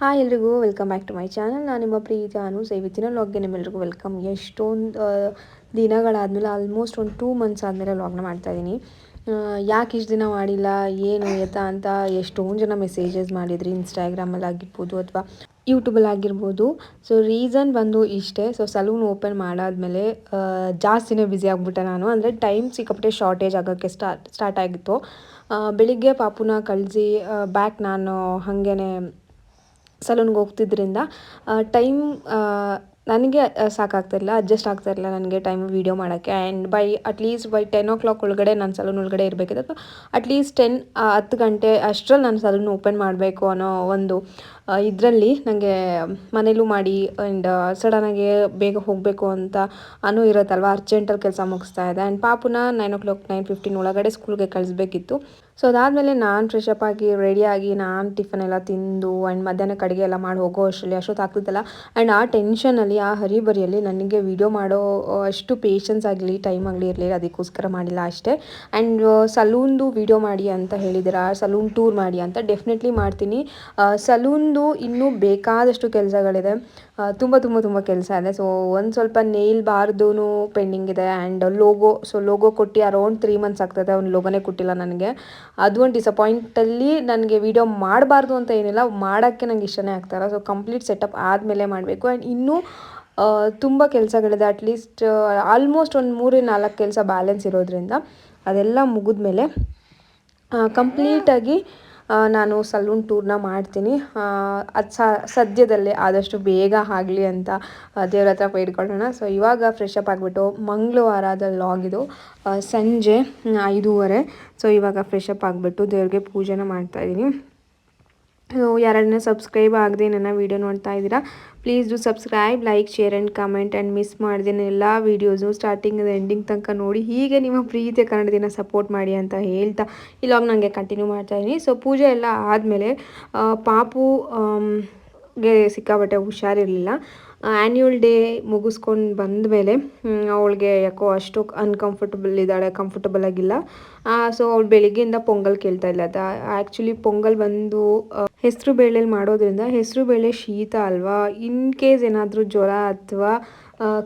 Hi ಎಲ್ರಿಗೂ welcome back to my channel ನಾನು ನಿಮ್ಮ ಪ್ರೀತಿ ಅನು. ಇವತ್ತಿನ ಲಾಗ್ಗೆ ನಿಮ್ಮೆಲ್ರಿಗೂ ವೆಲ್ಕಮ್ ಎಷ್ಟೊಂದು ದಿನಗಳಾದಮೇಲೆ ಆಲ್ಮೋಸ್ಟ್ ಒಂದು ಟೂ ಮಂತ್ಸ್ ಆದಮೇಲೆ ಲಾಗ್ನ ಮಾಡ್ತಾಯಿದ್ದೀನಿ ಯಾಕೆ ಇಷ್ಟು ದಿನ ಮಾಡಿಲ್ಲ, ಏನು ಎತ್ತ ಅಂತ ಎಷ್ಟೊಂದು ಜನ ಮೆಸೇಜಸ್ ಮಾಡಿದ್ರಿ. ಇನ್ಸ್ಟಾಗ್ರಾಮಲ್ಲಿ ಆಗಿರ್ಬೋದು ಅಥವಾ ಯೂಟ್ಯೂಬಲ್ಲಿ ಆಗಿರ್ಬೋದು. ಸೊ ರೀಸನ್ ಬಂದು ಇಷ್ಟೇ. ಸೊ ಸಲೂನ್ ಓಪನ್ ಮಾಡಾದಮೇಲೆ ಜಾಸ್ತಿನೇ ಬ್ಯುಸಿ ಆಗಿಬಿಟ್ಟೆ ನಾನು. ಅಂದರೆ ಟೈಮ್ ಸಿಕ್ಕಾಪಟ್ಟೆ ಶಾರ್ಟೇಜ್ ಆಗೋಕ್ಕೆ ಸ್ಟಾರ್ಟ್ ಸ್ಟಾರ್ಟ್ ಆಗಿತ್ತು. ಬೆಳಿಗ್ಗೆ ಪಾಪುನ ಕಳಿಸಿ ಬ್ಯಾಕ್ ನಾನು ಹಾಗೇನೆ ಸಲೂನ್ಗೆ ಹೋಗ್ತಿದ್ದರಿಂದ ಟೈಮ್ ನನಗೆ ಸಾಕಾಗ್ತಿರಲಿಲ್ಲ ಅಡ್ಜಸ್ಟ್ ಆಗ್ತಾ ಇರಲಿಲ್ಲ ನನಗೆ ಟೈಮ್ ವೀಡಿಯೋ ಮಾಡೋಕ್ಕೆ. And by at least by ten o'clock ಒಳಗಡೆ ನಾನು ಸಲೂನ್ ಒಳಗಡೆ ಇರಬೇಕಿತ್ತು. ಅಟ್ಲೀಸ್ಟ್ ಟೆನ್ ಹತ್ತು ಗಂಟೆ ಅಷ್ಟರಲ್ಲಿ ನಾನು ಸಲೂನ್ ಓಪನ್ ಮಾಡಬೇಕು ಅನ್ನೋ ಒಂದು ಇದರಲ್ಲಿ ನನಗೆ ಮನೇಲೂ ಮಾಡಿ ಆ್ಯಂಡ್ ಸಡನ್ನಾಗಿ ಬೇಗ ಹೋಗಬೇಕು ಅಂತ ಅನ್ನೂ ಇರುತ್ತಲ್ವ ಅರ್ಜೆಂಟಲ್ಲಿ ಕೆಲಸ ಮುಗಿಸ್ತಾ ಇದೆ. ಆ್ಯಂಡ್ ಪಾಪುನ nine o'clock nine fifteen ಒಳಗಡೆ ಸ್ಕೂಲ್ಗೆ ಕಳಿಸ್ಬೇಕಿತ್ತು. ಸೊ ಅದಾದಮೇಲೆ ನಾನು ಫ್ರೆಶ್ ಅಪ್ ಆಗಿ ರೆಡಿಯಾಗಿ ನಾನು ಟಿಫನ್ ಎಲ್ಲ ತಿಂದು ಆ್ಯಂಡ್ ಮಧ್ಯಾಹ್ನಕ್ಕೆ ಅಡುಗೆ ಎಲ್ಲ ಮಾಡಿ ಹೋಗೋ ಅಷ್ಟರಲ್ಲಿ ಅಷ್ಟೊತ್ತು ಆಗ್ತಿದ್ದಲ್ಲ. ಆ್ಯಂಡ್ ಆ ಟೆನ್ಷನಲ್ಲಿ ಆ ಹರಿಬರಿಯಲ್ಲಿ ನನಗೆ ವಿಡಿಯೋ ಮಾಡೋ ಅಷ್ಟು ಪೇಷನ್ಸ್ ಆಗಲಿ ಟೈಮ್ ಆಗಲಿ ಇರಲಿಲ್ಲ. ಅದಕ್ಕೋಸ್ಕರ ಮಾಡಿಲ್ಲ ಅಷ್ಟೇ. ಆ್ಯಂಡ್ ಸಲೂನ್ದು ವಿಡಿಯೋ ಮಾಡಿ ಅಂತ ಹೇಳಿದ್ದೀರಾ ಸಲೂನ್ ಟೂರ್ ಮಾಡಿ ಅಂತ ಡೆಫಿನೆಟ್ಲಿ ಮಾಡ್ತೀನಿ. ಸಲೂನ್ದು ಇನ್ನೂ ಬೇಕಾದಷ್ಟು ಕೆಲಸಗಳಿದೆ. ತುಂಬ ತುಂಬ ತುಂಬ ಕೆಲಸ ಇದೆ. ಸೊ ಒಂದು ಸ್ವಲ್ಪ ನೇಲ್ ಬಾರ್ದು ಪೆಂಡಿಂಗ್ ಇದೆ. ಆ್ಯಂಡ್ ಲೋಗೋ ಸೊ ಲೋಗೋ ಕೊಟ್ಟು ಅರೌಂಡ್ ತ್ರೀ ಮಂತ್ಸ್ ಆಗ್ತದೆ. ಅವ್ನು ಲೋಗೋನೇ ಕೊಟ್ಟಿಲ್ಲ ನನಗೆ. ಅದು ಒಂದು ಡಿಸಪಾಯಿಂಟಲ್ಲಿ ನನಗೆ ವಿಡಿಯೋ ಮಾಡಬಾರ್ದು ಅಂತ ಏನಿಲ್ಲ, ಮಾಡೋಕ್ಕೆ ನಂಗೆ ಇಷ್ಟನೇ ಆಗ್ತಾರೆ ಸೊ ಕಂಪ್ಲೀಟ್ ಸೆಟಪ್ ಆದಮೇಲೆ ಮಾಡಬೇಕು. ಆ್ಯಂಡ್ ಇನ್ನೂ ತುಂಬ ಕೆಲಸಗಳಿದೆ. ಅಟ್ಲೀಸ್ಟ್ ಆಲ್ಮೋಸ್ಟ್ ಒಂದು ಮೂರು ನಾಲ್ಕು ಕೆಲಸ ಬ್ಯಾಲೆನ್ಸ್ ಇರೋದ್ರಿಂದ ಅದೆಲ್ಲ ಮುಗಿದ್ಮೇಲೆ ಕಂಪ್ಲೀಟಾಗಿ ನಾನು ಸಲೂನ್ ಟೂರ್ನ ಮಾಡ್ತೀನಿ. ಅದು ಸದ್ಯದಲ್ಲೇ ಆದಷ್ಟು ಬೇಗ ಆಗಲಿ ಅಂತ ದೇವ್ರ ಹತ್ರ ಬೇಡ್ಕೊಳ್ಳೋಣ ಸೊ ಇವಾಗ ಫ್ರೆಶ್ ಅಪ್ ಆಗಿಬಿಟ್ಟು ಮಂಗಳವಾರದ ಲಾಗ್ ಇದು. ಸಂಜೆ ಐದೂವರೆ. ಸೊ ಇವಾಗ ಫ್ರೆಶ್ ಅಪ್ ಆಗಿಬಿಟ್ಟು ದೇವ್ರಿಗೆ ಪೂಜೆನ ಮಾಡ್ತಾಯಿದ್ದೀನಿ ಯಾರನ್ನ ಸಬ್ಸ್ಕ್ರೈಬ್ ಆಗದೆ ನನ್ನ ವೀಡಿಯೋ ನೋಡ್ತಾ ಇದ್ದೀರಾ please do subscribe like share and comment and miss ಮಾಡಿದೆ ಎಲ್ಲ ವೀಡಿಯೋಸು ಸ್ಟಾರ್ಟಿಂಗ್ ಎಂಡಿಂಗ್ ತನಕ ನೋಡಿ ಹೀಗೆ ನಿಮ್ಮ ಪ್ರೀತಿಯ ಕನ್ನಡದಿನ ಸಪೋರ್ಟ್ ಮಾಡಿ ಅಂತ ಹೇಳ್ತಾ ಇಲ್ಲವಾಗ ನನಗೆ ಕಂಟಿನ್ಯೂ ಮಾಡ್ತಾ ಇದ್ದೀನಿ. ಸೊ ಪೂಜೆ ಎಲ್ಲ ಆದಮೇಲೆ ಪಾಪು ಗೆ ಸಿಕ್ಕಾಬಟ್ಟೆ ಹುಷಾರಿರಲಿಲ್ಲ. ಆ್ಯನ್ಯುವಲ್ ಡೇ ಮುಗಿಸ್ಕೊಂಡು ಬಂದ ಮೇಲೆ ಅವಳಿಗೆ ಯಾಕೋ ಅಷ್ಟು ಅನ್ಕಂಫರ್ಟಬಲ್ ಇದ್ದಾಳೆ ಕಂಫರ್ಟಬಲ್ ಆಗಿಲ್ಲ. ಸೊ ಅವಳು ಬೆಳಿಗ್ಗೆಯಿಂದ ಪೊಂಗಲ್ ಕೇಳ್ತಾ ಇಲ್ಲ. ಅದು ಆ್ಯಕ್ಚುಲಿ ಪೊಂಗಲ್ ಬಂದು ಹೆಸರು ಬೇಳೆಲಿ ಮಾಡೋದ್ರಿಂದ ಹೆಸರು ಬೇಳೆ ಶೀತ ಅಲ್ವಾ? ಇನ್ ಕೇಸ್ ಏನಾದರೂ ಜ್ವರ ಅಥವಾ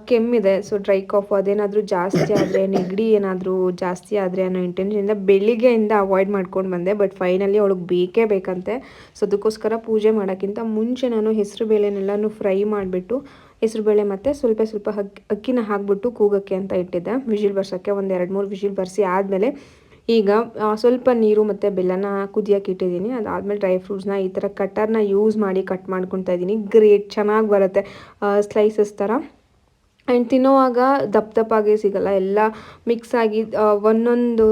ಕೆಮ್ಮಿದೆ. ಸೊ ಡ್ರೈ ಕಾಫ್ ಅದೇನಾದರೂ ಜಾಸ್ತಿ ಆದರೆ, ನೆಗಡಿ ಏನಾದರೂ ಜಾಸ್ತಿ ಆದರೆ ಅನ್ನೋ ಇಂಟೆನ್ಷನಿಂದ ಬೆಳಿಗ್ಗೆಯಿಂದ ಅವಾಯ್ಡ್ ಮಾಡ್ಕೊಂಡು ಬಂದೆ. ಬಟ್ ಫೈನಲಿ ಅವಳಿಗೆ ಬೇಕೇ ಬೇಕಂತೆ. ಸೊ ಅದಕ್ಕೋಸ್ಕರ ಪೂಜೆ ಮಾಡೋಕ್ಕಿಂತ ಮುಂಚೆ ನಾನು ಹೆಸರು ಬೇಳೆನೆಲ್ಲನೂ ಫ್ರೈ ಮಾಡಿಬಿಟ್ಟು ಹೆಸರುಬೇಳೆ ಮತ್ತು ಸ್ವಲ್ಪ ಸ್ವಲ್ಪ ಹಕ್ಕಿ ಅಕ್ಕಿನ ಹಾಕ್ಬಿಟ್ಟು ಕೂಗಕ್ಕೆ ಅಂತ ಇಟ್ಟಿದ್ದೆ. ವಿಜಿಲ್ ಬರ್ಸೋಕ್ಕೆ ಒಂದು ಎರಡು ಮೂರು ವಿಜಿಲ್ ಬರ್ಸಿ ಆದಮೇಲೆ ಈಗ ಸ್ವಲ್ಪ ನೀರು ಮತ್ತು ಬೆಲ್ಲನ ಕುದಿಯೋಕೆ ಇಟ್ಟಿದ್ದೀನಿ. ಅದಾದಮೇಲೆ ಡ್ರೈ ಫ್ರೂಟ್ಸ್ನ ಈ ಥರ ಕಟರ್ನ ಯೂಸ್ ಮಾಡಿ ಕಟ್ ಮಾಡ್ಕೊತಾ ಇದ್ದೀನಿ. ಗ್ರೇಟ್ ಚೆನ್ನಾಗಿ ಬರುತ್ತೆ. ಸ್ಲೈಸಸ್ ಥರ ಆ್ಯಂಡ್ ತಿನ್ನೋವಾಗ ದಪ್ಪ ದಪ್ಪಾಗೇ ಸಿಗಲ್ಲ. ಎಲ್ಲ ಮಿಕ್ಸ್ ಆಗಿ ಒಂದೊಂದು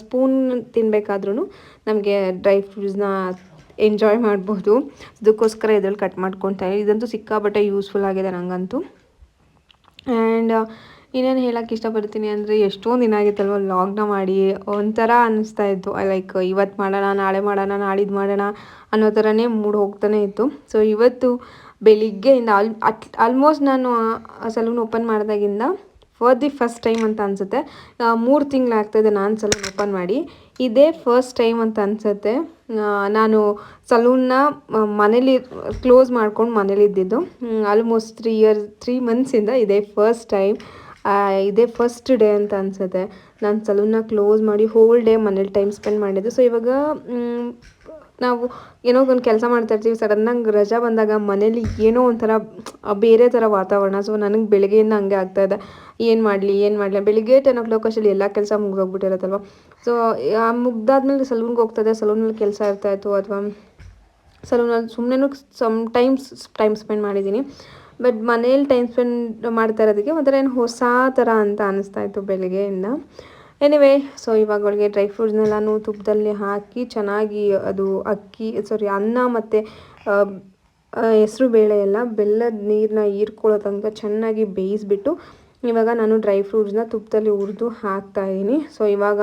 ಸ್ಪೂನ್ ತಿನ್ನಬೇಕಾದ್ರೂ ನಮಗೆ ಡ್ರೈ ಫ್ರೂಟ್ಸ್ನ ಎಂಜಾಯ್ ಮಾಡ್ಬೋದು. ಅದಕ್ಕೋಸ್ಕರ ಇದ್ರಲ್ಲಿ ಕಟ್ ಮಾಡ್ಕೊತಾ ಇದಂತೂ ಸಿಕ್ಕಾಬಟ್ಟೆ ಯೂಸ್ಫುಲ್ ಆಗಿದೆ ನನಗಂತೂ ಆ್ಯಂಡ್ ಇನ್ನೇನು ಹೇಳಕ್ಕೆ ಇಷ್ಟಪಡ್ತೀನಿ ಅಂದರೆ ಎಷ್ಟೊಂದು ದಿನ ಆಗಿತ್ತಲ್ವ ಲಾಗ್ನ ಮಾಡಿ. ಒಂಥರ ಅನ್ನಿಸ್ತಾ ಇತ್ತು. ಲೈಕ್ ಇವತ್ತು ಮಾಡೋಣ, ನಾಳೆ ಮಾಡೋಣ ನಾಳಿದ್ದು ಮಾಡೋಣ ಅನ್ನೋ ಥರನೇ ಮೂಡ್ ಹೋಗ್ತಾನೆ ಇತ್ತು. ಸೊ ಇವತ್ತು ಬೆಳಿಗ್ಗೆಯಿಂದ ಆಲ್ ಅಟ್ ಆಲ್ಮೋಸ್ಟ್ ನಾನು ಸಲೂನ್ ಓಪನ್ ಮಾಡಿದಾಗಿಂದ ಫಾರ್ ದಿ ಫಸ್ಟ್ ಟೈಮ್ ಅಂತ ಅನಿಸುತ್ತೆ. ಮೂರು ತಿಂಗಳಾಗ್ತಾಯಿದೆ ನಾನು ಸಲೂನ್ ಓಪನ್ ಮಾಡಿ. ಇದೇ ಫಸ್ಟ್ ಟೈಮ್ ಅಂತ ಅನಿಸುತ್ತೆ. ನಾನು ಸಲೂನ್ನ ಮನೇಲಿ ಕ್ಲೋಸ್ ಮಾಡ್ಕೊಂಡು ಮನೇಲಿ ಇದ್ದಿದ್ದು. ಆಲ್ಮೋಸ್ಟ್ ತ್ರೀ ಇಯರ್ ತ್ರೀ ಮಂತ್ಸಿಂದ ಇದೇ ಫಸ್ಟ್ ಟೈಮ್ ಇದೇ ಫಸ್ಟ್ ಡೇ ಅಂತ ಅನಿಸುತ್ತೆ. ನಾನು ಸಲೂನ್ನ ಕ್ಲೋಸ್ ಮಾಡಿ ಹೋಲ್ ಡೇ ಮನೇಲಿ ಟೈಮ್ ಸ್ಪೆಂಡ್ ಮಾಡಿದ್ದು. ಸೊ ಇವಾಗ ನಾವು ಏನೋ ಒಂದು ಕೆಲಸ ಮಾಡ್ತಾ ಇರ್ತೀವಿ ಸಡನ್ನಾಗಿ ರಜಾ ಬಂದಾಗ ಮನೇಲಿ ಏನೋ ಒಂಥರ ಬೇರೆ ಥರ ವಾತಾವರಣ. ಸೊ ನನಗೆ ಬೆಳಗ್ಗೆಯಿಂದ ಹಂಗೆ ಆಗ್ತಾಯಿದೆ ಏನು ಮಾಡಲಿ ಏನು ಮಾಡಲಿ ಬೆಳಿಗ್ಗೆ ಟೆನ್ ಓ ಕ್ಲಾಕ್ ಅಷ್ಟರಲ್ಲಿ ಎಲ್ಲ ಕೆಲಸ ಮುಗಿದೋಗ್ಬಿಟ್ಟಿರತ್ತಲ್ವ? ಸೊ ಆ ಮುಗ್ದಾದ್ಮೇಲೆ ಸಲೂನ್ಗೆ ಹೋಗ್ತದೆ. ಸಲೂನಲ್ಲಿ ಕೆಲಸ ಇರ್ತಾಯಿತ್ತು ಅಥವಾ ಸಲೂನಲ್ಲಿ ಸುಮ್ಮನೆ ಸಮ್ ಟೈಮ್ಸ್ ಟೈಮ್ ಸ್ಪೆಂಡ್ ಮಾಡಿದ್ದೀನಿ ಬಟ್ ಮನೇಲಿ ಟೈಮ್ ಸ್ಪೆಂಡ್ ಮಾಡ್ತಾ ಇರೋದಕ್ಕೆ ಒಂಥರ ಏನು ಹೊಸ ಥರ ಅಂತ ಅನ್ನಿಸ್ತಾ ಇತ್ತು ಬೆಳಗ್ಗೆಯಿಂದ. ಎನಿವೇ ಸೊ ಇವಾಗ ಅವಳಿಗೆ ಡ್ರೈ ಫ್ರೂಟ್ಸ್ನೆಲ್ಲನೂ ತುಪ್ಪದಲ್ಲಿ ಹಾಕಿ ಚೆನ್ನಾಗಿ ಅದು ಅಕ್ಕಿ ಸಾರಿ ಅನ್ನ ಮತ್ತು ಹೆಸರು ಬೇಳೆ ಎಲ್ಲ ಬೆಲ್ಲದ ನೀರನ್ನ ಹೀರ್ಕೊಳ್ಳೋ ತನಕ ಚೆನ್ನಾಗಿ ಬೇಯಿಸ್ಬಿಟ್ಟು ಇವಾಗ ನಾನು ಡ್ರೈ ಫ್ರೂಟ್ಸ್ನ ತುಪ್ಪದಲ್ಲಿ ಹುರಿದು ಹಾಕ್ತಾಯಿದ್ದೀನಿ ಸೊ ಇವಾಗ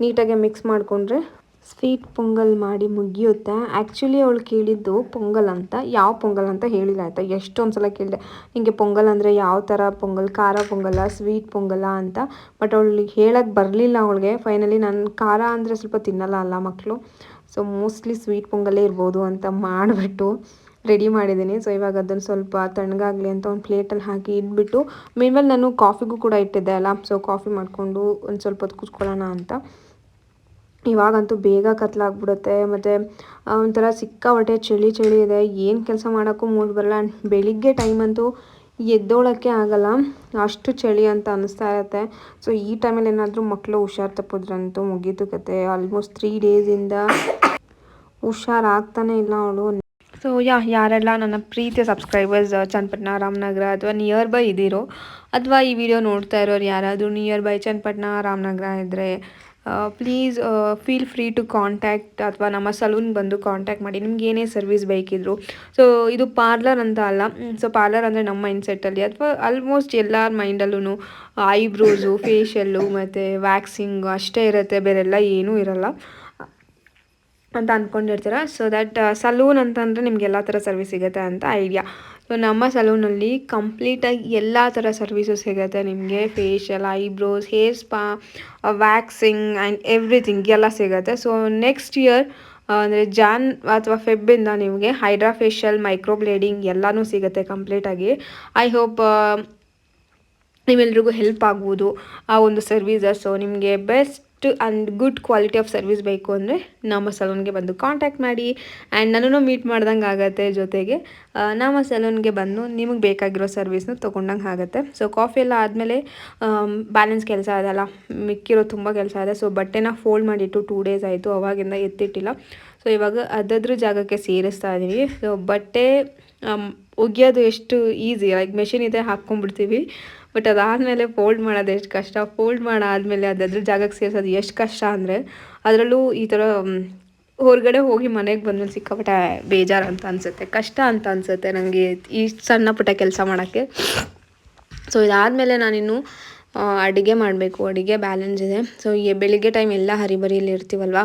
ನೀಟಾಗಿ ಮಿಕ್ಸ್ ಮಾಡಿಕೊಂಡ್ರೆ ಸ್ವೀಟ್ ಪೊಂಗಲ್ ಮಾಡಿ ಮುಗಿಯುತ್ತೆ. ಆ್ಯಕ್ಚುಲಿ ಅವಳು ಕೇಳಿದ್ದು ಪೊಂಗಲ್ ಅಂತ. ಯಾವ ಪೊಂಗಲ್ ಅಂತ ಹೇಳಿಲ್ಲ ಆಯಿತಾ? ಎಷ್ಟೊಂದು ಸಲ ಕೇಳಿದೆ. ನಿಮಗೆ ಪೊಂಗಲ್ ಅಂದರೆ ಯಾವ ಥರ ಪೊಂಗಲ್? ಖಾರ ಪೊಂಗಲ, ಸ್ವೀಟ್ ಪೊಂಗಲ ಅಂತ. ಬಟ್ ಅವಳಿಗೆ ಹೇಳಕ್ಕೆ ಬರಲಿಲ್ಲ ಅವಳಿಗೆ. ಫೈನಲಿ ನಾನು ಖಾರ ಅಂದರೆ ಸ್ವಲ್ಪ ತಿನ್ನಲ್ಲ ಅಲ್ಲ ಮಕ್ಕಳು ಸೊ ಮೋಸ್ಟ್ಲಿ ಸ್ವೀಟ್ ಪೊಂಗಲೇ ಇರ್ಬೋದು ಅಂತ ಮಾಡಿಬಿಟ್ಟು ರೆಡಿ ಮಾಡಿದ್ದೀನಿ. ಸೊ ಇವಾಗ ಅದನ್ನು ಸ್ವಲ್ಪ ತಣ್ಣಗಾಗಲಿ ಅಂತ ಒಂದು ಪ್ಲೇಟಲ್ಲಿ ಹಾಕಿ ಇಟ್ಬಿಟ್ಟು ಮೇಲ್ಮೇಲೆ ನಾನು ಕಾಫಿಗೂ ಕೂಡ ಇಟ್ಟಿದ್ದೆ ಅಲ್ಲ. ಸೊ ಕಾಫಿ ಮಾಡಿಕೊಂಡು ಒಂದು ಸ್ವಲ್ಪ ಹೊತ್ತು ಕೂತ್ಕೊಳ್ಳೋಣ ಅಂತ. ಇವಾಗಂತೂ ಬೇಗ ಕತ್ಲಾಗ್ಬಿಡುತ್ತೆ. ಮತ್ತು ಒಂಥರ ಸಿಕ್ಕಾಪಟ್ಟೆ ಚಳಿ ಚಳಿ ಇದೆ. ಏನು ಕೆಲಸ ಮಾಡೋಕ್ಕೂ ಮೂಡ್ ಬರಲ್ಲ. ಬೆಳಿಗ್ಗೆ ಟೈಮಂತೂ ಎದ್ದೋಳಕ್ಕೆ ಆಗಲ್ಲ. ಅಷ್ಟು ಚಳಿ ಅಂತ ಅನ್ನಿಸ್ತಾ ಇರುತ್ತೆ. ಸೊ ಈ ಟೈಮಲ್ಲಿ ಏನಾದರೂ ಮಕ್ಕಳು ಹುಷಾರು ತಪ್ಪಿದ್ರಂತೂ ಮುಗೀತು ಕತೆ. ಆಲ್ಮೋಸ್ಟ್ ತ್ರೀ ಡೇಸಿಂದ ಹುಷಾರಾಗ್ತಾನೆ ಇಲ್ಲ ಅವಳು. ಸೊ ಯಾ, ಯಾರೆಲ್ಲ ನನ್ನ ಪ್ರೀತಿಯ ಸಬ್ಸ್ಕ್ರೈಬರ್ಸ್ ಚನ್ನಪಟ್ಟಣ ರಾಮನಗರ ಅಥವಾ ನಿಯರ್ ಬೈ ಇದ್ದೀರೋ, ಅಥವಾ ಈ ವಿಡಿಯೋ ನೋಡ್ತಾ ಇರೋರು ಯಾರಾದರೂ ನಿಯರ್ ಬೈ ಚನ್ನಪಟ್ಟಣ ರಾಮನಗರ ಇದ್ದರೆ please feel free to contact ಅಥವಾ ನಮ್ಮ ಸಲೂನ್ ಬಂದು ಕಾಂಟ್ಯಾಕ್ಟ್ ಮಾಡಿ. ನಿಮ್ಗೆ ಏನೇ ಸರ್ವಿಸ್ ಬೇಕಿದ್ರು. ಸೊ ಇದು ಪಾರ್ಲರ್ ಅಂತ ಅಲ್ಲ. ಸೊ ಪಾರ್ಲರ್ ಅಂದರೆ ನಮ್ಮ ಮೈಂಡ್ಸೆಟ್ಟಲ್ಲಿ ಅಥವಾ ಆಲ್ಮೋಸ್ಟ್ ಎಲ್ಲರ ಮೈಂಡಲ್ಲೂ ಐಬ್ರೋಸು ಫೇಶಿಯಲ್ಲು ಮತ್ತು ವ್ಯಾಕ್ಸಿಂಗು ಅಷ್ಟೇ ಇರುತ್ತೆ. ಬೇರೆಲ್ಲ ಏನೂ ಇರಲ್ಲ. ಅಂತ ಅಂದ್ಕೊಂಡಿರ್ತೀರ ಸೊ ದಟ್ ಸಲೂನ್ ಅಂತಂದರೆ ನಿಮ್ಗೆ ಎಲ್ಲ ಥರ ಸರ್ವಿಸ್ ಸಿಗುತ್ತೆ ಅಂತ ಐಡಿಯಾ ಸೊ ನಮ್ಮ ಸಲೂನಲ್ಲಿ ಕಂಪ್ಲೀಟಾಗಿ ಎಲ್ಲ ಥರ ಸರ್ವಿಸು ಸಿಗುತ್ತೆ. ನಿಮಗೆ facial eyebrows hair spa waxing and everything ಎಲ್ಲ ಸಿಗುತ್ತೆ. ಸೊ ನೆಕ್ಸ್ಟ್ ಇಯರ್ ಅಂದರೆ ಜಾನ್ ಅಥವಾ ಫೆಬ್ಬಿಂದ ನಿಮಗೆ ಹೈಡ್ರಾ ಫೇಶಿಯಲ್ ಮೈಕ್ರೋಬ್ಲೇಡಿಂಗ್ ಎಲ್ಲನೂ ಸಿಗುತ್ತೆ ಕಂಪ್ಲೀಟಾಗಿ ಐ ಹೋಪ್ ನಿಮ್ಮೆಲ್ರಿಗೂ ಹೆಲ್ಪ್ ಆಗ್ಬೋದು ಆ ಒಂದು ಸರ್ವೀಸಸ್ ಸೊ ನಿಮಗೆ best and good quality of service ಬೇಕು ಅಂದರೆ ನಮ್ಮ ಸಲೂನ್ಗೆ ಬಂದು ಕಾಂಟ್ಯಾಕ್ಟ್ ಮಾಡಿ. ಆ್ಯಂಡ್ ನನ್ನೂ ಮೀಟ್ ಮಾಡ್ದಂಗೆ ಆಗುತ್ತೆ ಜೊತೆಗೆ. ನಮ್ಮ ಸಲೂನ್ಗೆ ಬಂದು ನಿಮಗೆ ಬೇಕಾಗಿರೋ ಸರ್ವಿಸ್ನ ತೊಗೊಂಡಂಗೆ ಆಗುತ್ತೆ. ಸೊ ಕಾಫಿ ಎಲ್ಲ ಆದಮೇಲೆ ಬ್ಯಾಲೆನ್ಸ್ ಕೆಲಸ ಅದಲ್ಲ ಮಿಕ್ಕಿರೋ ತುಂಬ ಕೆಲಸ ಇದೆ. ಸೊ ಬಟ್ಟೆನ ಫೋಲ್ಡ್ ಮಾಡಿಟ್ಟು ಟೂ ಡೇಸ್ ಆಯಿತು. ಅವಾಗಿಂದ ಎತ್ತಿಟ್ಟಿಲ್ಲ. ಸೊ ಇವಾಗ ಅದದ್ರ ಜಾಗಕ್ಕೆ ಸೇರಿಸ್ತಾ ಇದ್ದೀವಿ ಸೊ ಬಟ್ಟೆ ಒಗೆಯೋದು ಎಷ್ಟು ಈಸಿ ಲೈಕ್ ಮೆಷಿನ್ ಇದೆ ಹಾಕ್ಕೊಂಡ್ಬಿಡ್ತೀವಿ. ಬಟ್ ಅದಾದಮೇಲೆ ಫೋಲ್ಡ್ ಮಾಡೋದು ಎಷ್ಟು ಕಷ್ಟ. ಫೋಲ್ಡ್ ಮಾಡಾದಮೇಲೆ ಅದ್ರ ಜಾಗಕ್ಕೆ ಸೇರಿಸೋದು ಎಷ್ಟು ಕಷ್ಟ ಅಂದರೆ, ಅದರಲ್ಲೂ ಈ ಥರ ಹೊರಗಡೆ ಹೋಗಿ ಮನೆಗೆ ಬಂದಮೇಲೆ ಸಿಕ್ಕಾಪಟ್ಟೆ ಬೇಜಾರು ಅಂತ ಅನಿಸುತ್ತೆ. ಕಷ್ಟ ಅಂತ ಅನಿಸುತ್ತೆ ನನಗೆ ಈ ಸಣ್ಣ ಪುಟ್ಟ ಕೆಲಸ ಮಾಡೋಕ್ಕೆ. ಸೊ ಇದಾದಮೇಲೆ ನಾನಿನ್ನು ಅಡುಗೆ ಮಾಡಬೇಕು. ಅಡುಗೆ ಬ್ಯಾಲೆನ್ಸ್ ಇದೆ. ಸೊ ಈ ಬೆಳಿಗ್ಗೆ ಟೈಮ್ ಎಲ್ಲ ಹರಿಬರಿಯಲ್ಲಿ ಇರ್ತೀವಲ್ವ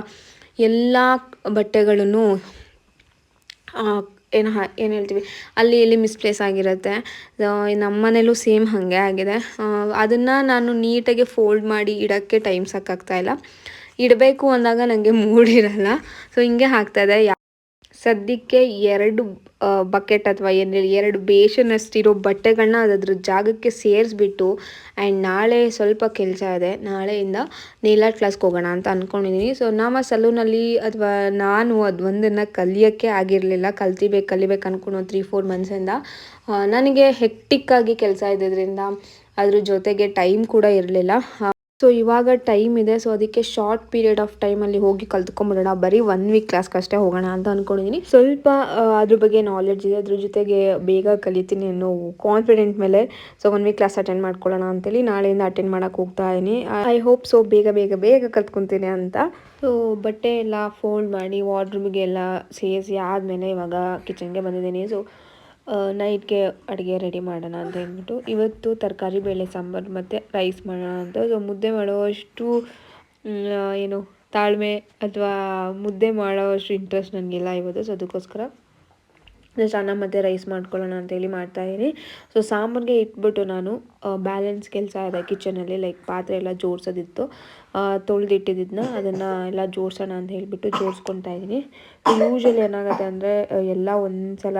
ಎಲ್ಲ ಬಟ್ಟೆಗಳನ್ನು ಏನು ಹಾ, ಏನು ಹೇಳ್ತೀವಿ, ಅಲ್ಲಿ ಇಲ್ಲಿ ಮಿಸ್ಪ್ಲೇಸ್ ಆಗಿರುತ್ತೆ. ನಮ್ಮ ಮನೇಲೂ ಸೇಮ್ ಹಾಗೆ ಆಗಿದೆ. ಅದನ್ನು ನಾನು ನೀಟಾಗಿ ಫೋಲ್ಡ್ ಮಾಡಿ ಇಡೋಕ್ಕೆ ಟೈಮ್ ಸಾಕಾಗ್ತಾಯಿಲ್ಲ ಇಡಬೇಕು ಅಂದಾಗ ನನಗೆ ಮೂಡಿರಲ್ಲ ಸೊ ಹಿಂಗೆ ಆಗ್ತಾಯಿದೆ ಸದ್ಯಕ್ಕೆ ಎರಡು ಬಕೆಟ್ ಅಥವಾ ಏನು ಎರಡು ಬೇಷನಷ್ಟಿರೋ ಬಟ್ಟೆಗಳನ್ನ ಅದ್ರ ಜಾಗಕ್ಕೆ ಸೇರಿಸ್ಬಿಟ್ಟು ಆ್ಯಂಡ್ ನಾಳೆ ಸ್ವಲ್ಪ ಕೆಲಸ ಇದೆ, ನಾಳೆಯಿಂದ ನೇಲ್ ಕ್ಲಾಸ್ಗೆ ಹೋಗೋಣ ಅಂತ ಅಂದ್ಕೊಂಡಿದ್ದೀನಿ ಸೊ ನಮ್ಮ ಸಲೂನಲ್ಲಿ ಅಥವಾ ನಾನು ಅದು ಒಂದನ್ನು ಕಲಿಯೋಕ್ಕೆ ಆಗಿರಲಿಲ್ಲ, ಕಲ್ತಿಬೇಕು, ಕಲಿಬೇಕು ಅಂದ್ಕೊಂಡು ತ್ರೀ ಫೋರ್ ಮಂತ್ಸಿಂದ ನನಗೆ ಹೆಕ್ಟಿಕ್ಕಾಗಿ ಕೆಲಸ ಇದ್ದಿದ್ದರಿಂದ ಅದ್ರ ಜೊತೆಗೆ ಟೈಮ್ ಕೂಡ ಇರಲಿಲ್ಲ. ಸೊ ಇವಾಗ ಟೈಮ್ ಇದೆ. ಸೊ ಅದಕ್ಕೆ ಶಾರ್ಟ್ ಪೀರಿಯಡ್ ಆಫ್ ಟೈಮಲ್ಲಿ ಹೋಗಿ ಕಲ್ತ್ಕೊಂಬಿಡೋಣ. ಬರೀ ಒನ್ ವೀಕ್ ಕ್ಲಾಸ್ಗಷ್ಟೇ ಹೋಗೋಣ ಅಂತ ಅಂದ್ಕೊಂಡಿದ್ದೀನಿ ಸ್ವಲ್ಪ ಅದ್ರ ಬಗ್ಗೆ ನಾಲೆಡ್ಜ್ ಇದೆ. ಅದ್ರ ಜೊತೆಗೆ ಬೇಗ ಕಲಿತೀನಿ ಅನ್ನೋ ಕಾನ್ಫಿಡೆಂಟ್ ಮೇಲೆ so one week class attend ಮಾಡ್ಕೊಳ್ಳೋಣ ಅಂತೇಳಿ ನಾಳೆಯಿಂದ ಅಟೆಂಡ್ ಮಾಡೋಕೆ ಹೋಗ್ತಾ ಇದ್ದೀನಿ ಐ ಹೋಪ್ ಸೊ ಬೇಗ ಬೇಗ ಬೇಗ ಕಲ್ತ್ಕೊತೀನಿ ಅಂತ. ಸೊ ಬಟ್ಟೆ ಎಲ್ಲ ಫೋಲ್ಡ್ ಮಾಡಿ ವಾರ್ಡ್ರೂಮಿಗೆ ಎಲ್ಲ ಸೇರಿಸಿ ಆದಮೇಲೆ ಇವಾಗ ಕಿಚನ್ಗೆ ಬಂದಿದ್ದೀನಿ. ಸೊ ನೈಟ್ಗೆ ಅಡುಗೆ ರೆಡಿ ಮಾಡೋಣ ಅಂತ ಹೇಳ್ಬಿಟ್ಟು ಇವತ್ತು ತರಕಾರಿ, ಬೇಳೆ ಸಾಂಬಾರು ಮತ್ತು ರೈಸ್ ಮಾಡೋಣ ಅಂತ. ಸೊ ಮುದ್ದೆ ಮಾಡುವಷ್ಟು ಏನು, ತಾಳ್ಮೆ ಅಥವಾ ಮುದ್ದೆ ಮಾಡೋವಷ್ಟು ಇಂಟ್ರೆಸ್ಟ್ ನನಗಿಲ್ಲ ಇವತ್ತು. ಸೊ ಅದಕ್ಕೋಸ್ಕರ ಜಸ್ಟ್ ಅನ್ನ ಮತ್ತು ರೈಸ್ ಮಾಡ್ಕೊಳ್ಳೋಣ ಅಂತೇಳಿ ಮಾಡ್ತಾಯಿದ್ದೀನಿ ಸೊ ಸಾಂಬಾರಿಗೆ ಇಟ್ಬಿಟ್ಟು ನಾನು ಬ್ಯಾಲೆನ್ಸ್ ಕೆಲಸ ಇದೆ ಕಿಚನಲ್ಲಿ ಲೈಕ್ ಪಾತ್ರೆ ಎಲ್ಲ ಜೋಡಿಸೋದಿತ್ತು ತೊಳೆದಿಟ್ಟಿದ್ದನ್ನ ಅದನ್ನು ಎಲ್ಲ ಜೋಡಿಸೋಣ ಅಂತ ಹೇಳಿಬಿಟ್ಟು ಜೋಡಿಸ್ಕೊತಾ ಇದ್ದೀನಿ. ಯೂಶ್ವಲಿ ಏನಾಗುತ್ತೆ ಅಂದರೆ ಎಲ್ಲ ಒಂದು ಸಲ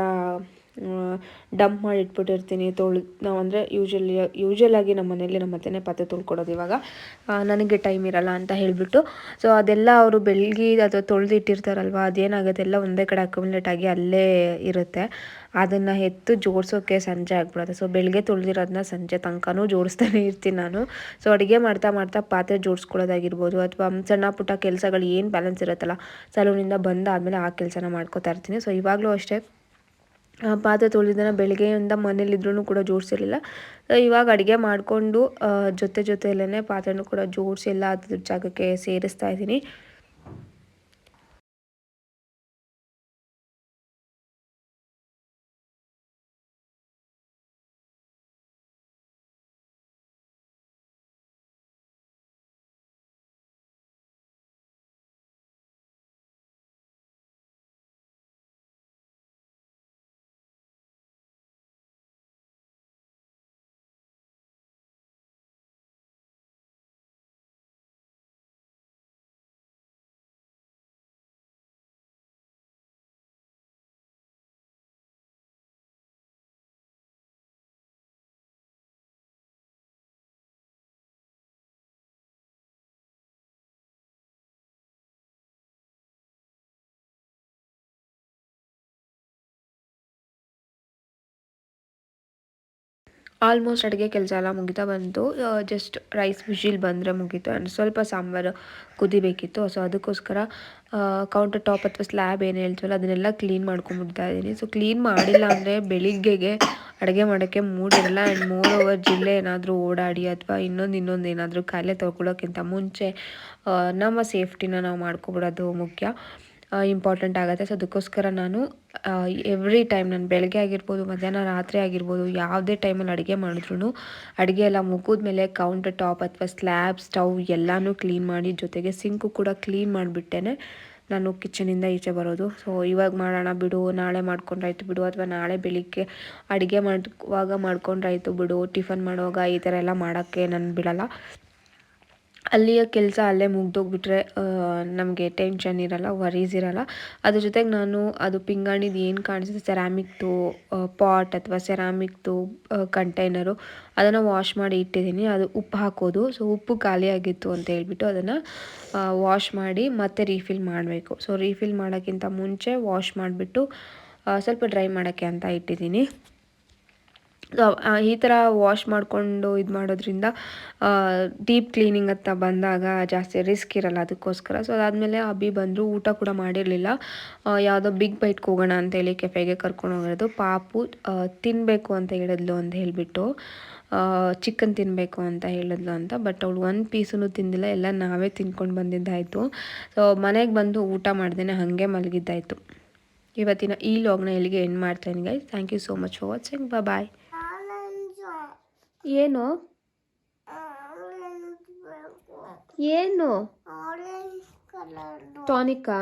ಡಂಪ್ ಮಾಡಿ ಇಟ್ಬಿಟ್ಟಿರ್ತೀನಿ ತೊಳ್ ನಾವು ಅಂದರೆ ಯೂಶಲಿ ಯೂಶಲಾಗಿ ನಮ್ಮ ಮನೇಲಿ ನಮ್ಮ ಅತ್ತೆನೇ ಪಾತ್ರೆ ತೊಳ್ಕೊಡೋದು ಇವಾಗ. ನನಗೆ ಟೈಮ್ ಇರಲ್ಲ ಅಂತ ಹೇಳಿಬಿಟ್ಟು. ಸೊ ಅದೆಲ್ಲ ಅವರು ಬೆಳಗ್ಗೆ ಅಥವಾ ತೊಳೆದು ಇಟ್ಟಿರ್ತಾರಲ್ವ ಅದೇನಾಗುತ್ತೆ, ಎಲ್ಲ ಒಂದೇ ಕಡೆ ಅಕ್ಯುಮುಲೇಟ್ ಆಗಿ ಅಲ್ಲೇ ಇರುತ್ತೆ. ಅದನ್ನು ಎತ್ತು ಜೋಡಿಸೋಕ್ಕೆ ಸಂಜೆ ಆಗ್ಬಿಡುತ್ತೆ. ಸೊ ಬೆಳಗ್ಗೆ ತೊಳೆದಿರೋದನ್ನ ಸಂಜೆ ತನಕನೂ ಜೋಡಿಸ್ತಾನೆ ಇರ್ತೀನಿ ನಾನು. ಸೊ ಅಡುಗೆ ಮಾಡ್ತಾ ಮಾಡ್ತಾ ಪಾತ್ರೆ ಜೋಡಿಸ್ಕೊಳ್ಳೋದಾಗಿರ್ಬೋದು, ಅಥವಾ ಸಣ್ಣ ಪುಟ್ಟ ಕೆಲಸಗಳು ಏನು ಬ್ಯಾಲೆನ್ಸ್ ಇರುತ್ತಲ್ಲ ಸಲೂನಿಂದ ಬಂದಾದಮೇಲೆ ಆ ಕೆಲಸನ ಮಾಡ್ಕೋತಾ ಇರ್ತೀನಿ. ಸೊ ಇವಾಗಲೂ ಅಷ್ಟೇ. ಪಾತ್ರೆ ತೊಳೆದಿದ್ದನ್ನು ಬೆಳಗ್ಗೆಯಿಂದ ಮನೇಲಿದ್ರೂ ಕೂಡ ಜೋಡಿಸಿರಲಿಲ್ಲ. ಇವಾಗ ಅಡುಗೆ ಮಾಡಿಕೊಂಡು ಜೊತೆ ಜೊತೆಯಲ್ಲೇ ಪಾತ್ರೆನೂ ಕೂಡ ಜೋಡಿಸಿ ಎಲ್ಲ ಅದ್ರ ಜಾಗಕ್ಕೆ ಸೇರಿಸ್ತಾ ಇದ್ದೀನಿ. ಆಲ್ಮೋಸ್ಟ್ ಅಡುಗೆ ಕೆಲಸ ಎಲ್ಲ ಮುಗಿತಾ ಬಂತು. ಜಸ್ಟ್ ರೈಸ್ ವಿಶಿಲ್ ಬಂದರೆ ಮುಗೀತು ಆ್ಯಂಡ್ ಸ್ವಲ್ಪ ಸಾಂಬಾರು ಕುದಿಬೇಕಿತ್ತು. ಸೊ ಅದಕ್ಕೋಸ್ಕರ ಕೌಂಟರ್ ಟಾಪ್ ಅಥವಾ ಸ್ಲ್ಯಾಬ್ ಏನು ಹೇಳ್ತೀವಲ್ಲ, ಅದನ್ನೆಲ್ಲ ಕ್ಲೀನ್ ಮಾಡ್ಕೊಂಡ್ಬಿಡ್ತಾ ಇದ್ದೀನಿ. ಸೊ ಕ್ಲೀನ್ ಮಾಡಿಲ್ಲ ಅಂದರೆ ಬೆಳಿಗ್ಗೆಗೆ ಅಡುಗೆ ಮಾಡೋಕ್ಕೆ ಮೂಡಿರಲ್ಲ ಆ್ಯಂಡ್ ಮೋರ್ ಓವರ್ ಜಿಲ್ಲೆ ಏನಾದರೂ ಓಡಾಡಿ ಅಥವಾ ಇನ್ನೊಂದು ಇನ್ನೊಂದು ಏನಾದರೂ ಕಾಯಿಲೆ ತೊಗೊಳೋಕ್ಕಿಂತ ಮುಂಚೆ ನಮ್ಮ ಸೇಫ್ಟಿನ ನಾವು ಮಾಡ್ಕೊಬಿಡೋದು ಮುಖ್ಯ. ಇಂಪಾರ್ಟೆಂಟ್ ಆಗುತ್ತೆ. ಸೊ ಅದಕ್ಕೋಸ್ಕರ ನಾನು ಎವ್ರಿ ಟೈಮ್ ನಾನು ಬೆಳಗ್ಗೆ ಆಗಿರ್ಬೋದು, ಮಧ್ಯಾಹ್ನ ರಾತ್ರಿ ಆಗಿರ್ಬೋದು, ಯಾವುದೇ ಟೈಮಲ್ಲಿ ಅಡುಗೆ ಮಾಡಿದ್ರು ಅಡುಗೆ ಎಲ್ಲ ಮುಗಿದ್ಮೇಲೆ ಕೌಂಟರ್ ಟಾಪ್ ಅಥವಾ ಸ್ಲ್ಯಾಬ್ ಸ್ಟವ್ ಎಲ್ಲನೂ ಕ್ಲೀನ್ ಮಾಡಿ, ಜೊತೆಗೆ ಸಿಂಕು ಕೂಡ ಕ್ಲೀನ್ ಮಾಡಿಬಿಟ್ಟೇನೆ ನಾನು ಕಿಚನಿಂದ ಈಚೆ ಬರೋದು. ಸೊ ಇವಾಗ ಮಾಡೋಣ ಬಿಡು, ನಾಳೆ ಮಾಡ್ಕೊಂಡ್ರಾಯ್ತು ಬಿಡು, ಅಥವಾ ನಾಳೆ ಬೆಳಿಗ್ಗೆ ಅಡುಗೆ ಮಾಡುವಾಗ ಮಾಡ್ಕೊಂಡ್ರಾಯ್ತು ಬಿಡು, ಟಿಫನ್ ಮಾಡುವಾಗ ಈ ಥರ ಎಲ್ಲ ಮಾಡೋಕ್ಕೆ ನಾನು ಬಿಡಲ್ಲ. ಅಲ್ಲಿಯ ಕೆಲಸ ಅಲ್ಲೇ ಮುಗ್ದೋಗ್ಬಿಟ್ರೆ ನಮಗೆ ಟೆನ್ಷನ್ ಇರಲ್ಲ ವರೀಸ್ ಇರಲ್ಲ. ಅದ್ರ ಜೊತೆಗೆ ನಾನು ಅದು ಪಿಂಗಾಣಿದು ಏನು ಕಾಣಿಸುತ್ತೆ ಸೆರಾಮಿಕ್ದು ಪಾಟ್ ಅಥವಾ ಸೆರಾಮಿಕ್ದು ಕಂಟೈನರು ಅದನ್ನು ವಾಶ್ ಮಾಡಿ ಇಟ್ಟಿದ್ದೀನಿ. ಅದು ಉಪ್ಪು ಹಾಕೋದು. ಸೊ ಉಪ್ಪು ಖಾಲಿಯಾಗಿತ್ತು ಅಂತ ಹೇಳ್ಬಿಟ್ಟು ಅದನ್ನು ವಾಶ್ ಮಾಡಿ ಮತ್ತೆ ರೀಫಿಲ್ ಮಾಡಬೇಕು. ಸೊ ರೀಫಿಲ್ ಮಾಡೋಕ್ಕಿಂತ ಮುಂಚೆ ವಾಶ್ ಮಾಡಿಬಿಟ್ಟು ಸ್ವಲ್ಪ ಡ್ರೈ ಮಾಡೋಕ್ಕೆ ಅಂತ ಇಟ್ಟಿದ್ದೀನಿ. ಈ ಥರ ವಾಶ್ ಮಾಡಿಕೊಂಡು ಇದು ಮಾಡೋದ್ರಿಂದ ಡೀಪ್ ಕ್ಲೀನಿಂಗ್ ಅಂತ ಬಂದಾಗ ಜಾಸ್ತಿ ರಿಸ್ಕ್ ಇರಲ್ಲ ಅದಕ್ಕೋಸ್ಕರ. ಸೊ ಅದಾದಮೇಲೆ ಅಬ್ಬಿ ಬಂದರು, ಊಟ ಕೂಡ ಮಾಡಿರಲಿಲ್ಲ. ಯಾವುದೋ ಬಿಗ್ ಬೈಟ್ಗೆ ಹೋಗೋಣ ಅಂತ ಹೇಳಿ ಕೆಫೆಗೆ ಕರ್ಕೊಂಡು ಹೋಗಿರೋದು. ಪಾಪು ತಿನ್ನಬೇಕು ಅಂತ ಹೇಳಿದ್ಲು ಅಂತ ಹೇಳಿಬಿಟ್ಟು ಚಿಕನ್ ತಿನ್ನಬೇಕು ಅಂತ ಹೇಳಿದ್ಲು ಅಂತ ಬಟ್ ಅವಳು ಒಂದು ಪೀಸೂ ತಿಂದಿಲ್ಲ. ಎಲ್ಲ ನಾವೇ ತಿನ್ಕೊಂಡು ಬಂದಿದ್ದಾಯಿತು. ಸೊ ಮನೆಗೆ ಬಂದು ಊಟ ಮಾಡ್ದೇನೆ ಹಾಗೆ ಮಲಗಿದ್ದಾಯಿತು. ಇವತ್ತಿನ ಈ ಲಾಗ್ನ ಇಲ್ಲಿಗೆ ಎಂಡ್ ಮಾಡ್ತಾಯಿದ್ದೀನಿ guys thank you so much for watching bye ಏನು? ಏನು? ಟಾನಿಕಾ?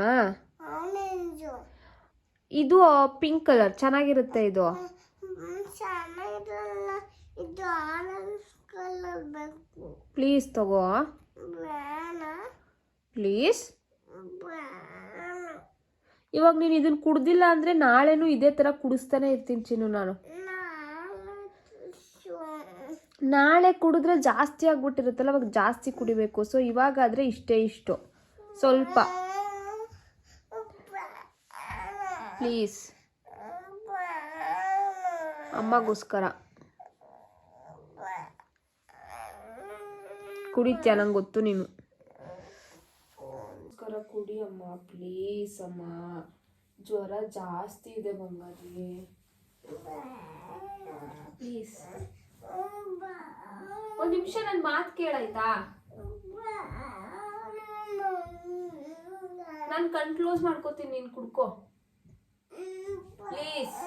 ಇದು ಪಿಂಕ್ ಕಲರ್, ಚೆನ್ನಾಗಿರುತ್ತೆ ಇದು. ಪ್ಲೀಸ್ ತಗೋ. ಪ್ಲೀಸ್. ಇವಾಗ ನೀನು ಇದನ್ನ ಕುಡ್ದಿಲ್ಲ ಅಂದ್ರೆ ನಾಳೆನೂ ಇದೇ ತರ ಕುಡಿಸ್ತಾನೆ ಇರ್ತೀನಿ ಚಿನ್ನು ನಾನು ನಾನು. ನಾಳೆ ಕುಡಿದ್ರೆ ಜಾಸ್ತಿ ಆಗ್ಬಿಟ್ಟಿರುತ್ತಲ್ಲ, ಅವಾಗ ಜಾಸ್ತಿ ಕುಡಿಬೇಕು. ಸೊ ಇವಾಗಾದರೆ ಇಷ್ಟೇ ಇಷ್ಟು. ಸ್ವಲ್ಪ. ಪ್ಲೀಸ್ ಅಮ್ಮಗೋಸ್ಕರ. ಕುಡಿತ್ಯಾ ನಂಗೆ ಗೊತ್ತು ನೀನು. ಕುಡಿ ಅಮ್ಮ ಪ್ಲೀಸ್ ಅಮ್ಮ. ಜ್ವರ ಜಾಸ್ತಿ ಇದೆ ಬಂಗಾರಿ ಪ್ಲೀಸ್ ಒಂದು ನಿಮಿಷ ನನ್ನ ಮಾತು ಕೇಳಾಯ್ತಾ? ನಾನು ಕಣ್ ಕ್ಲೋಸ್ ಮಾಡ್ಕೋತೀನಿ, ನೀನು ಕುಡ್ಕೋ. ಪ್ಲೀಸ್.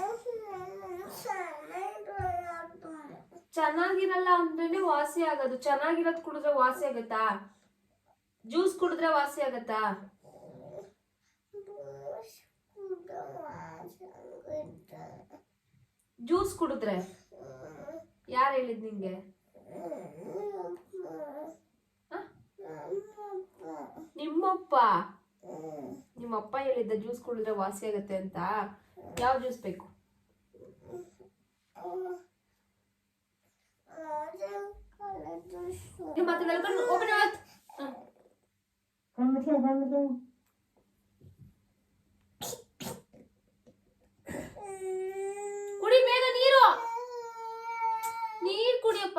ಚೆನ್ನಾಗಿರಲ್ಲ ಅಂದ್ರೇನೆ ವಾಸಿ ಆಗೋದು. ಚೆನ್ನಾಗಿರೋದು ಕುಡಿದ್ರೆ ವಾಸಿ ಆಗತ್ತಾ? ಜ್ಯೂಸ್ ಕುಡಿದ್ರೆ ವಾಸಿ ಆಗತ್ತಾ? ಜ್ಯೂಸ್ ಕುಡಿದ್ರೆ? ಯಾರು ಹೇಳಿದ್ ನಿಂಗೆ? ನಿಮ್ಮಪ್ಪ. ನಿಮ್ಮಪ್ಪ ಹೇಳಿದ್ದ ಜ್ಯೂಸ್ ಕುಡಿದ್ರೆ ವಾಸಿ ಆಗತ್ತೆ ಅಂತ. ಯಾವ ಜ್ಯೂಸ್ ಬೇಕು? ನಿಮ್ಮ ಮತ್ತೆ ನಲ್ಕೊಂಡು ಓಪನ್ ಆತ್ ಕುಡಿ ಬೇಗ ನೀರು ನೀರ್ ಕುಡಿಯಪ್ಪ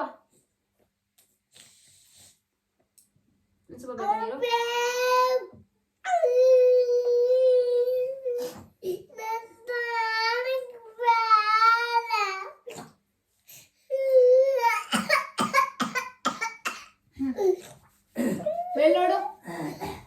ಒಂದ್ ಸ್ವಲ್ಪ ಬೇಗ ನೀರು ಮೇಲ್ ನೋಡು ಸುಮ್